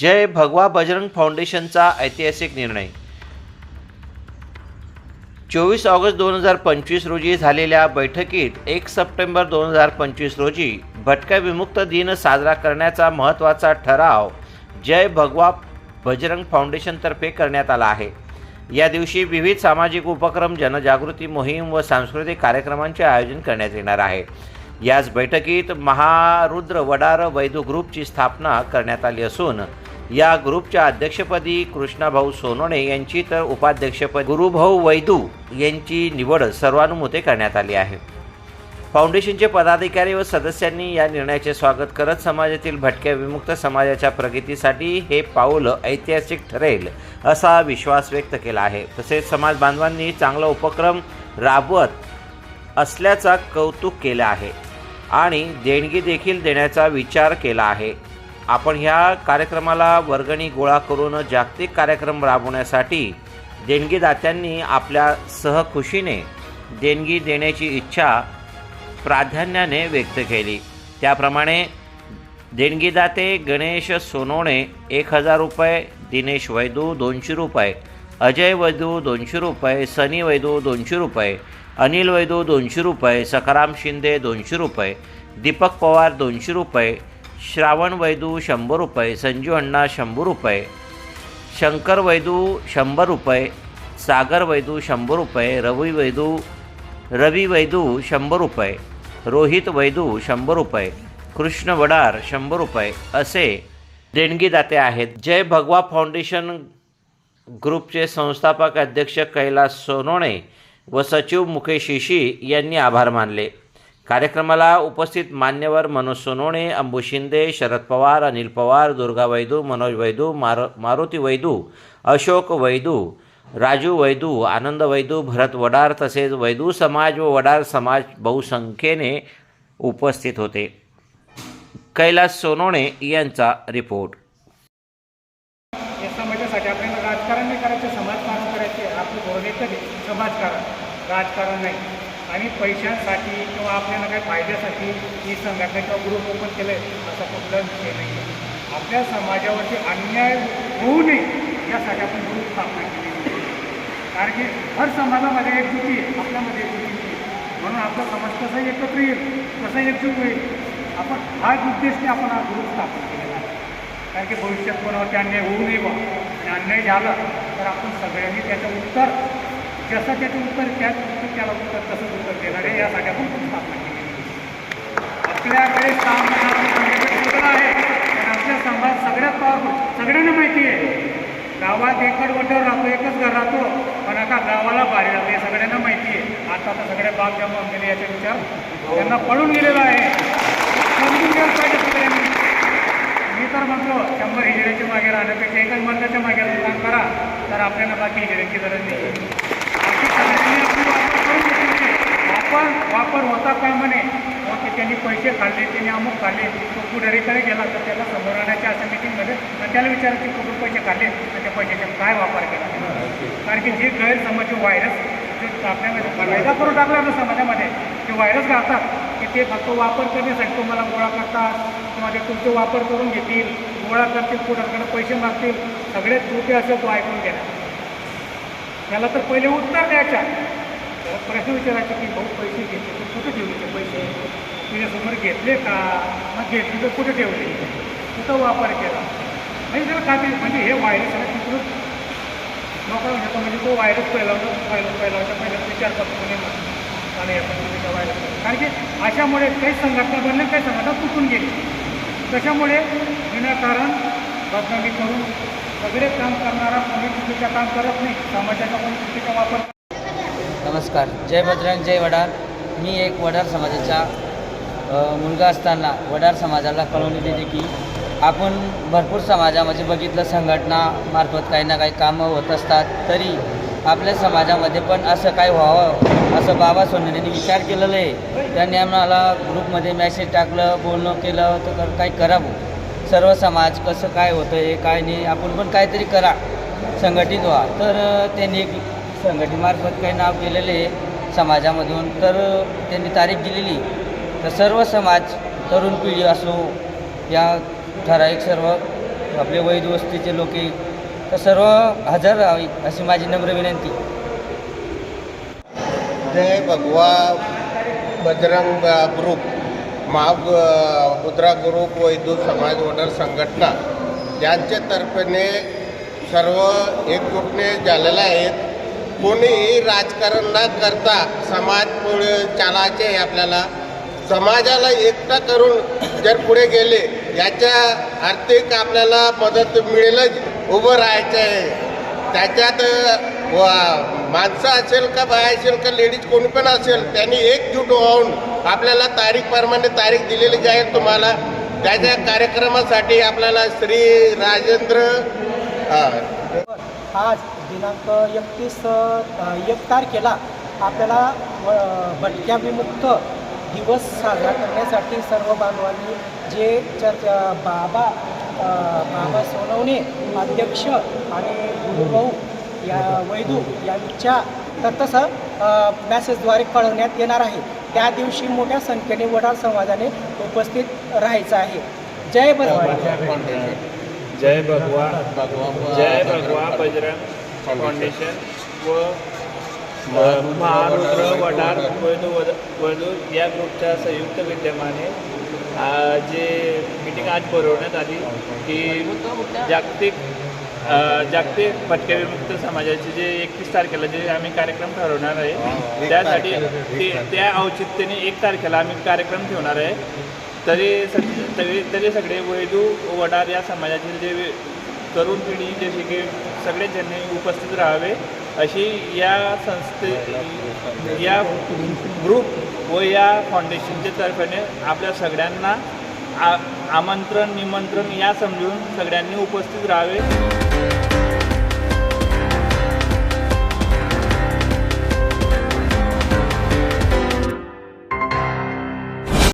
जय भगवा बजरंग फाउंडेशनचा ऐतिहासिक निर्णय. चोवीस ऑगस्ट दोन हजार पंचवीस रोजी झालेल्या बैठकीत एक सप्टेंबर दोन हजार पंचवीस रोजी भटक्या विमुक्त दिन साजरा करण्याचा महत्त्वाचा ठराव जय भगवा बजरंग फाउंडेशनतर्फे करण्यात आला आहे. या दिवशी विविध सामाजिक उपक्रम जनजागृती मोहीम व सांस्कृतिक कार्यक्रमांचे आयोजन करण्यात येणार आहे. याच बैठकीत महारुद्र वडार वैदू ग्रुपची स्थापना करण्यात आली असून या ग्रुपच्या अध्यक्षपदी कृष्णाभाऊ सोनोणे यांची तर उपाध्यक्षपदी गुरुभाऊ वैदू यांची निवड सर्वानुमते करण्यात आली आहे. फाउंडेशनचे पदाधिकारी व सदस्यांनी या निर्णयाचे स्वागत करत समाजातील भटक्या विमुक्त समाजाच्या प्रगतीसाठी हे पाऊल ऐतिहासिक ठरेल असा विश्वास व्यक्त केला आहे. तसेच समाज बांधवांनी चांगला उपक्रम राबवत असल्याचा कौतुक केलं आहे आणि देणगी देखील देण्याचा विचार केला आहे. आपण ह्या कार्यक्रमाला वर्गणी गोळा करून जागतिक कार्यक्रम राबवण्यासाठी देणगीदात्यांनी आपल्या सहखुशीने देणगी देण्याची इच्छा प्राधान्याने व्यक्त केली. त्याप्रमाणे देणगीदाते गणेश सोनवणे एक हजार रुपये दिनेश वैदू दोनशे रुपये अजय वैदू दोनशे रुपये सनी वैदू दोनशे रुपये अनिल वैदू दोनशे रुपये सखाराम शिंदे दोनशे रुपये दीपक पवार दोनशे रुपये श्रावण वैदू शंभर रुपये संजू अण्णा शंभर रुपये शंकर वैदू शंभर रुपये सागर वैदू शंभर रुपये रवी वैदू रवी वैदू शंभर रुपये रोहित वैदू शंभर रुपये कृष्ण वडार शंभर रुपये असे देणगीदाते आहेत. जय भगवा फाउंडेशन ग्रुपचे संस्थापक अध्यक्ष कैलास सोनोणे व सचिव मुकेश इशी यांनी आभार मानले. कार्यक्रमाला उपस्थित मान्यवर मनोज सोनोणे अंबू शिंदे शरद पवार अनिल पवार दुर्गा वैदू मनोज वैदू मार मारुती वैदू अशोक वैदू राजू वैदू आनंद वैदू भरत वडार तसेच वैदू समाज व वडार समाज बहुसंख्येने उपस्थित होते. कैलास सोनोणे यांचा रिपोर्ट. समाजासाठी आपल्याला राजकारण नाही करायचे समाजकारण करायचे आपलं समाजकारण. राजकारण नाही. आणि पैशांसाठी किंवा आपल्याला काही फायद्यासाठी ही संघटना किंवा ग्रुप ओपन केलं आहे असा कुठला विषय नाही आहे. आपल्या समाजावरती अन्याय होऊ नये यासाठी आपण ग्रुप स्थापना केली आहे. कारण की हर समाजामध्ये एकजुटी आहे आपल्यामध्ये एकजुटी म्हणून आपला समाज कसा एकत्र येईल कसा एकजूट होईल आपण हा उद्देशने आपण हा ग्रुप स्थापन केलेला आहे कारण की भविष्यात कोणावरती अन्याय होऊ नये बा आणि अन्याय झाला तर आपण सगळ्यांनी त्याचं उत्तर कसं त्याचं उत्तर त्याच त्याला उत्तर तसंच उत्तर देणार आहे. या आपण स्थापना आपल्याकडे काम आहे पण आपला समाज सगळ्यात पॉवरफुल सगळ्यांना माहिती आहे. गावात एकच वटर राहतो एकच घर राहतो पण आता गावाला बाहेर राहतो हे सगळ्यांना माहिती आहे. आता तर सगळे बाग जमा गेले याचा विचार त्यांना पळून गेलेला आहे. समजून घ्यायला पाहिजे सगळ्यांनी. मी तर म्हणतो शंभर हिजड्याच्या मागे राहण्यापेक्षा एकच मर्दाच्या मागे राहून काम करा तर आपल्याला बाकी हिजड्याची गरज नाही बाकी सगळ्यांनी आपली वापर करून घेतली वापर वापर होता कामा नये मग ते त्यांनी पैसे काढले त्यांनी अमुक काढले तो पुढारीकडे गेला तर त्याला समोर आणायच्या असं मिटिंगमध्ये आणि त्याला विचारायचे कुठून पैसे काढले? आणि त्या पैशाचा काय वापर केला? कारण की जे गैरसमज व्हायरस जे आपल्यामध्ये फायदा करून टाकला ना समाजामध्ये ते व्हायरस घालतात की ते फक्त वापर करण्यासाठी तुम्हाला गोळा करतात किंवा ते तुमचे वापर करून घेतील गोळा करतील पुढाकडे पैसे मागतील सगळे त्रुटी असं तो ऐकून घेणार. त्याला तर पहिले उत्तर द्यायच्या प्रश्न विचारायचा की भाऊ पैसे घेतले तर कुठे ठेवले ते पैसे? तुझ्यासमोर घेतले का? मग घेतले तर कुठे ठेवले? कुठं वापर केला. नाही जर खाते म्हणजे हे व्हायरस आहे तिकडून लोकांना घेतो म्हणजे तो व्हायरस पहिल्यांदा पहिला पहिल्यांदा पहिला विचार करतो कोणी आणि या व्हायरस कारण की अशामुळे काही संघटना बनल्या काही संघटना तुटून गेली. कशामुळे विनाकारण बदनामी करून सगळे काम करणारा कोणी चुकीचं काम करत नाही समाजाचा कोणी चुकीचा वापर नमस्कार. जय बजरंग जय वडार. मी एक वडार समाजाचा मुलगा असताना वडार समाजाला कळवून दिली की आपण भरपूर समाजामध्ये बघितलं संघटनामार्फत काही ना काही कामं होत असतात. तरी आपल्या समाजामध्ये पण असं काय व्हावं? असं बाबा सोनेने विचार केलेलं आहे. त्यांनी आम्हाला ग्रुपमध्ये मेसेज टाकलं बोलणं केलं तर काही करावं. सर्व समाज कसं काय होतं आहे काय नाही आपण पण काहीतरी करा. संघटित व्हा. तर त्यांनी संघटनेमार्फत काही नाव केलेले समाजामधून तर त्यांनी तारीख दिलेली. तर सर्व समाज तरुण पिढी असो या ठराविक सर्व आपले वैधवस्तीचे लोक तर सर्व हजर राहावी अशी माझी नम्र विनंती. जय भगवा बजरंग ग्रुप महाग मुद्रा ग्रुप वैदू समाज ओनर संघटना. यांच्या तर्फेने सर्व एकजुटने झालेल्या आहेत. कोणीही राजकारण न करता समाज पुढे चालायचे आहे आपल्याला. समाजाला एकटा करून जर पुढे गेले याच्या आर्थिक आपल्याला मदत मिळेलच उभं राहायचं आहे. त्याच्यात वा- माणसं असेल का बाय असेल का लेडीज कोणी पण असेल त्यांनी एकजूट होऊन आपल्याला तारीख प्रमाणे तारीख दिलेली जाईल तुम्हाला त्याच्या कार्यक्रमासाठी आपल्याला श्री राजेंद्र आज दिनांक एकतीस एक तारखेला आपल्याला व- भटक्या विमुक्त दिवस साजरा करण्यासाठी सर्व बांधवांनी जे चर्चा बाबा बाबा सोनवणे अध्यक्ष आणि गुरुभाऊ या वैदू यांच्या तर तसं मॅसेजद्वारे कळवण्यात येणार आहे. त्या दिवशी मोठ्या संख्येने वडार समाजाने उपस्थित राहायचं आहे. जय बरं जय भगवा. जय भगवा बजरंग फाउंडेशन व महारुद्र वडार वैदू वद- या ग्रुपच्या संयुक्त विद्यमाने जे मीटिंग आज भरवण्यात आली की जागतिक जागतिक भटक्या विमुक्त समाजाचे जे एकतीस तारखेला जे आम्ही कार्यक्रम ठरवणार आहे त्यासाठी ते त्या औचित्याने एक तारखेला आम्ही कार्यक्रम ठेवणार आहे. तरी सग सगळे तरी सगळे वैदू वडार या समाजातील जे तरुण पिढी जसे की सगळे जण उपस्थित राहावे अशी या संस्थे या ग्रुप व या फाउंडेशनच्या तर्फेने आपल्या सगळ्यांना आ आमंत्रण निमंत्रण या समजून सगळ्यांनी उपस्थित राहावे.